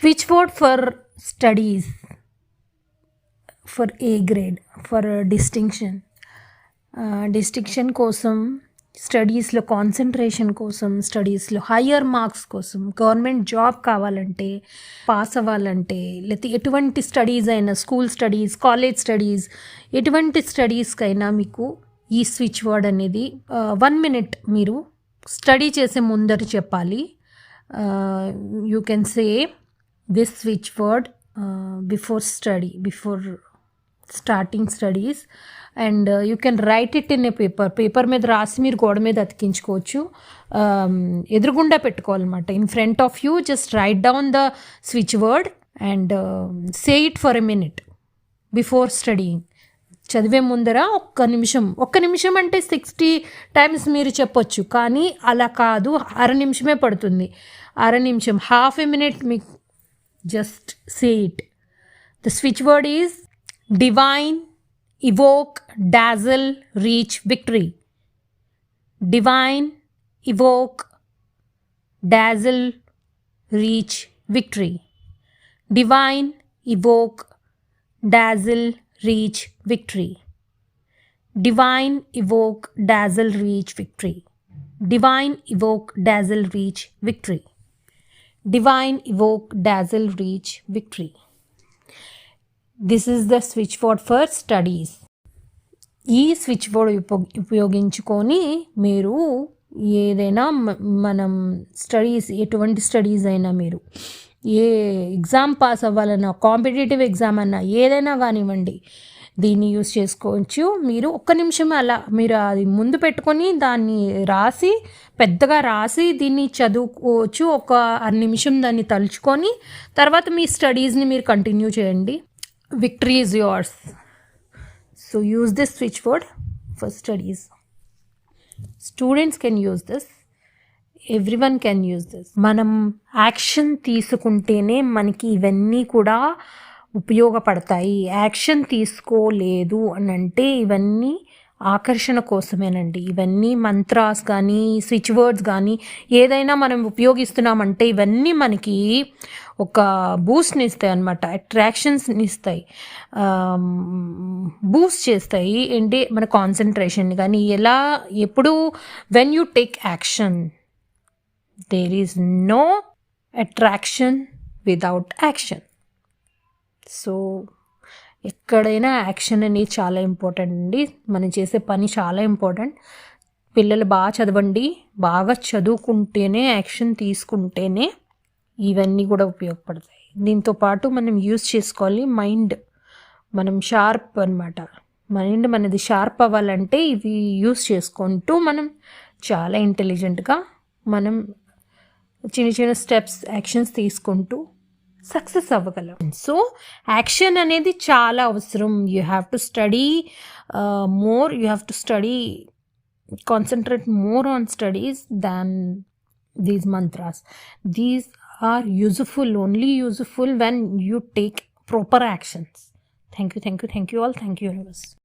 Switchboard for studies for A grade for distinction. Distinction కోసం స్టడీస్లో concentration కోసం స్టడీస్లో హయ్యర్ మార్క్స్ కోసం గవర్నమెంట్ జాబ్ కావాలంటే పాస్ అవ్వాలంటే లేకపోతే ఎటువంటి స్టడీస్ అయినా స్కూల్ స్టడీస్ కాలేజ్ స్టడీస్ ఎటువంటి స్టడీస్కైనా మీకు ఈ స్విచ్ వర్డ్ అనేది వన్ మినిట్ మీరు స్టడీ చేసే ముందర చెప్పాలి. You can say this switch word before study before starting studies and you can write it in a paper paper మీద రాసి మీరు గోడ మీద అతికించుకోవచ్చు. Um, ఎదురుగుండా పెట్టుకోవాలన్నమాట. In front of you just write down the switch word and say it for a minute before studying చదివే ముందర ఒక్క నిమిషం. ఒక్క నిమిషం అంటే సిక్స్టీ టైమ్స్ మీరు చెప్పొచ్చు. కానీ అలా కాదు. అర నిమిషమే పడుతుంది. అర నిమిషం. హాఫ్ ఎ మినిట్ మీకు Just say it. The switchword is divine, evoke, dazzle, reach, victory. Divine, evoke, dazzle, reach, victory. Divine, evoke, dazzle, reach, victory. Divine, evoke, dazzle, reach, victory. Divine, evoke, dazzle, reach, victory. Divine, evoke, dazzle, reach victory. This is the switchboard for studies. ఈ switch board ఉపయోగించుకొని మీరు ఏదైనా మనం studies ఎటువంటి studies అయినా మీరు ఏ exam pass అవ్వాలన్నా కాంపిటేటివ్ ఎగ్జామ్ అన్నా ఏదైనా కానివ్వండి దీన్ని యూస్ చేసుకోవచ్చు. మీరు ఒక్క నిమిషం అలా మీరు అది ముందు పెట్టుకొని దాన్ని రాసి పెద్దగా రాసి దీన్ని చదువుకోవచ్చు. ఒక అర నిమిషం దాన్ని తలుచుకొని తర్వాత మీ స్టడీస్ని మీరు కంటిన్యూ చేయండి. Victory is yours so use this switchboard for studies students can use this everyone can use this మనం యాక్షన్ తీసుకుంటేనే మనకి ఇవన్నీ కూడా ఉపయోగపడతాయి. యాక్షన్ తీసుకోలేదు అని అంటే ఇవన్నీ ఆకర్షణ కోసమేనండి. ఇవన్నీ మంత్రాస్ కానీ స్విచ్ వర్డ్స్ కానీ ఏదైనా మనం ఉపయోగిస్తున్నామంటే ఇవన్నీ మనకి ఒక బూస్ట్ని ఇస్తాయి అనమాట అట్రాక్షన్స్ని ఇస్తాయి బూస్ట్ చేస్తాయి. ఏంటి? మన కాన్సన్ట్రేషన్ కానీ ఎలా? ఎప్పుడు? When you take action. There is no attraction without action. So ఎక్కడైనా యాక్షన్ అనేది చాలా ఇంపార్టెంట్ అండి. మనం చేసే పని చాలా ఇంపార్టెంట్. పిల్లలు బాగా చదవండి. బాగా చదువుకుంటేనే యాక్షన్ తీసుకుంటేనే ఇవన్నీ కూడా ఉపయోగపడతాయి. దీంతో పాటు మనం యూస్ చేసుకోవాలి మైండ్. మనం షార్ప్ అనమాట మైండ్ మనది షార్ప్ అవ్వాలంటే ఇవి యూస్ చేసుకుంటూ మనం చాలా ఇంటెలిజెంట్గా మనం చిన్న చిన్న స్టెప్స్ యాక్షన్స్ తీసుకుంటూ సక్సెస్ అవ్వగలం సో యాక్షన్ అనేది చాలా అవసరం. You have to study more you have to study concentrate more on studies than these mantras these are useful only useful when you take proper actions thank you thank you thank you all thank you universe